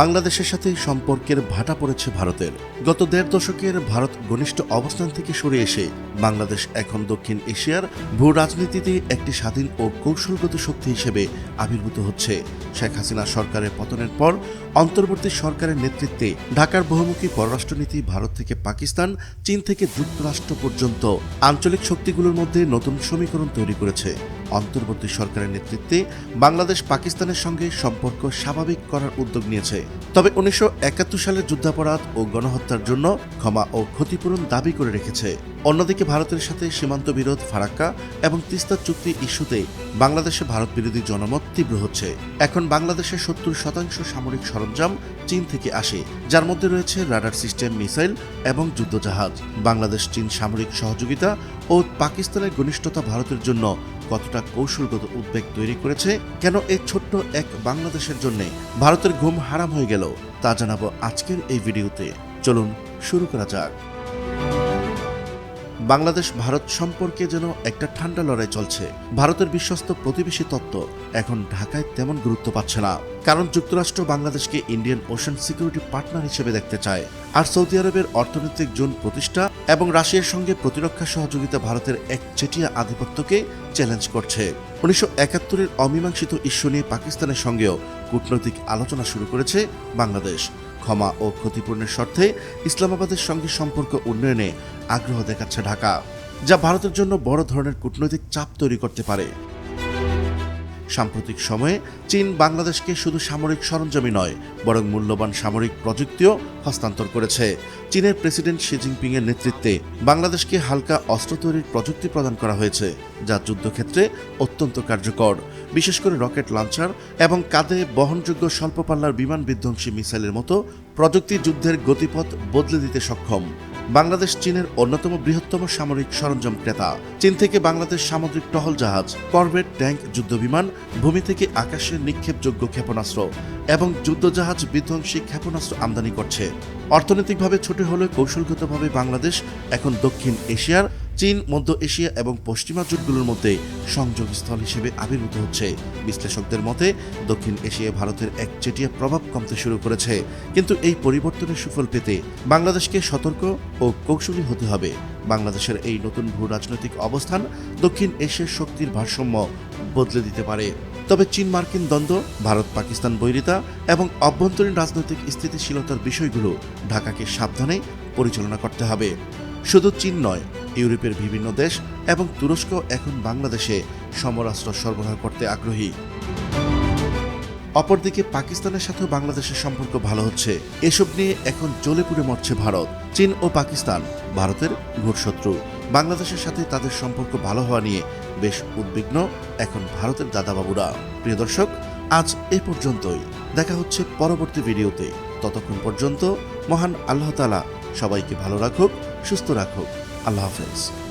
বাংলাদেশের সাথে সম্পর্কের ভাটা পড়েছে ভারতের। গত দেড় দশকের ভারত ঘনিষ্ঠ অবস্থান থেকে সরে এসে বাংলাদেশ এখন দক্ষিণ এশিয়ার ভূ রাজনীতিতে একটি স্বাধীন ও কৌশলগত শক্তি হিসেবে আবির্ভূত হচ্ছে। শেখ হাসিনা সরকারের পতনের পর অন্তর্বর্তী সরকারের নেতৃত্বে ঢাকার বহুমুখী পররাষ্ট্রনীতি ভারত থেকে পাকিস্তান, চীন থেকে যুক্তরাষ্ট্র পর্যন্ত আঞ্চলিক শক্তিগুলোর মধ্যে নতুন সমীকরণ তৈরি করেছে। অন্তর্বর্তী সরকারের নেতৃত্বে বাংলাদেশ পাকিস্তানের সঙ্গে সম্পর্ক স্বাভাবিক করার উদ্যোগ নিয়েছে। তবে উনিশশো একাত্তর সালের যুদ্ধাপরাধ ও গণহত্যার জন্য ক্ষমা ও ক্ষতিপূরণ দাবি করে রেখেছে। অন্যদিকে ভারতের সাথে সীমান্ত বিরোধ, ফারাক্কা এবং তিস্তা চুক্তি ইস্যুতে বাংলাদেশে ভারত বিরোধী জনমত তীব্র হচ্ছে। এখন বাংলাদেশের সত্তর শতাংশ সামরিক সরঞ্জাম চীন থেকে আসে, যার মধ্যে রয়েছে রাডার সিস্টেম মিসাইল এবং যুদ্ধজাহাজ। বাংলাদেশ চীন সামরিক সহযোগিতা ও পাকিস্তানের ঘনিষ্ঠতা ভারতের জন্য কতটা কৌশলগত উদ্বেগ তৈরি করেছে, কেন এই ছোট্ট এক বাংলাদেশের জন্য ভারতের ঘুম হারাম হয়ে গেল, তা জানাব আজকের এই ভিডিওতে। চলুন, শুরু করা যাক। বাংলাদেশ, ভারত সম্পর্কে যেন একটা ঠান্ডা লড়াই চলছে। ভারতের বিশ্বস্ত প্রতিবেশী তত্ত্ব এখন ঢাকায় তেমন গুরুত্ব পাচ্ছে না। কারণ যুক্তরাষ্ট্র বাংলাদেশকে ইন্ডিয়ান ওশান সিকিউরিটি পার্টনার হিসেবে দেখতে চায়। আর সৌদি আরবের অর্থনৈতিক জোন প্রতিষ্ঠা এবং রাশিয়ার সঙ্গে প্রতিরক্ষা সহযোগিতা ভারতের এক চেটিয়া আধিপত্যকে চ্যালেঞ্জ করছে। উনিশশো একাত্তরের অমীমাংসিত ইস্যু নিয়ে পাকিস্তানের সঙ্গেও কূটনৈতিক আলোচনা শুরু করেছে বাংলাদেশ। ক্ষমা ও ক্ষতিপূরণের স্বার্থে ইসলামাবাদের সঙ্গে সম্পর্ক উন্নয়নে আগ্রহ দেখাচ্ছে ঢাকা, যা ভারতের জন্য বড় ধরনের কূটনৈতিক চাপ তৈরি করতে পারে। সাম্প্রতিক সময়ে চীন বাংলাদেশকে শুধু সামরিক সরঞ্জামই নয়, বরং মূল্যবান সামরিক প্রযুক্তিও হস্তান্তর করেছে। চীনের প্রেসিডেন্ট শি জিনপিং এর নেতৃত্বে বাংলাদেশকে হালকা অস্ত্র তৈরির প্রযুক্তি প্রদান করা হয়েছে, যা যুদ্ধক্ষেত্রে অত্যন্ত কার্যকর। বিশেষ করে রকেট লঞ্চার এবং কাঁধে বহনযোগ্য স্বল্প পাল্লার বিমান বিধ্বংসী মিসাইলের মতো প্রযুক্তি যুদ্ধের গতিপথ বদলে দিতে সক্ষম। বাংলাদেশ চীনের অন্যতম বৃহত্তম সামরিক সরঞ্জাম ক্রেতা। চীন থেকে বাংলাদেশ সামুদ্রিক টহল জাহাজ, করভেট ট্যাঙ্ক যুদ্ধবিমান ভূমি থেকে আকাশে নিক্ষেপযোগ্য ক্ষেপণাস্ত্র এবং যুদ্ধজাহাজ বিধ্বংসী ক্ষেপণাস্ত্র আমদানি করছে। অর্থনৈতিকভাবে ছোট হলেও কৌশলগতভাবে বাংলাদেশ এখন দক্ষিণ এশিয়ার চীন, মধ্য এশিয়া এবং পশ্চিমা জোটগুলোর মধ্যে সংযোগস্থল হিসেবে আবির্ভূত হচ্ছে। বিশ্লেষকদের মতে, দক্ষিণ এশিয়ায় ভারতের এক চেটিয়া প্রভাব কমতে শুরু করেছে। কিন্তু এই পরিবর্তনের সুফল পেতে বাংলাদেশকে সতর্ক ও কৌশলী হতে হবে। বাংলাদেশের এই নতুন ভূ রাজনৈতিক অবস্থান দক্ষিণ এশিয়ার শক্তির ভারসাম্য বদলে দিতে পারে। তবে চীন মার্কিন দ্বন্দ্ব, ভারত পাকিস্তান বৈরিতা এবং অভ্যন্তরীণ রাজনৈতিক স্থিতিশীলতার বিষয়গুলো ঢাকাকে সাবধানে পরিচালনা করতে হবে। শুধু চীন নয় ইউরোপের বিভিন্ন দেশ এবং তুরস্ক এখন বাংলাদেশে সমরাস্ত্র সরবরাহ করতে আগ্রহী। অপরদিকে পাকিস্তানের সাথেও বাংলাদেশের সম্পর্ক ভালো হচ্ছে। এসব নিয়ে এখন জ্বলে পুড়ে মরছে ভারত, চীন ও পাকিস্তান, ভারতের ঘোরশত্রু। বাংলাদেশের সাথে তাদের সম্পর্ক ভালো হওয়া নিয়ে বেশ উদ্বিগ্ন এখন ভারতের দাদাবাবুরা। প্রিয় দর্শক, আজ এ পর্যন্তই। দেখা হচ্ছে পরবর্তী ভিডিওতে। ততক্ষণ পর্যন্ত মহান আল্লাহ তালা সবাইকে ভালো রাখুক, সুস্থ রাখুক। আল্লাহ হাফেজ।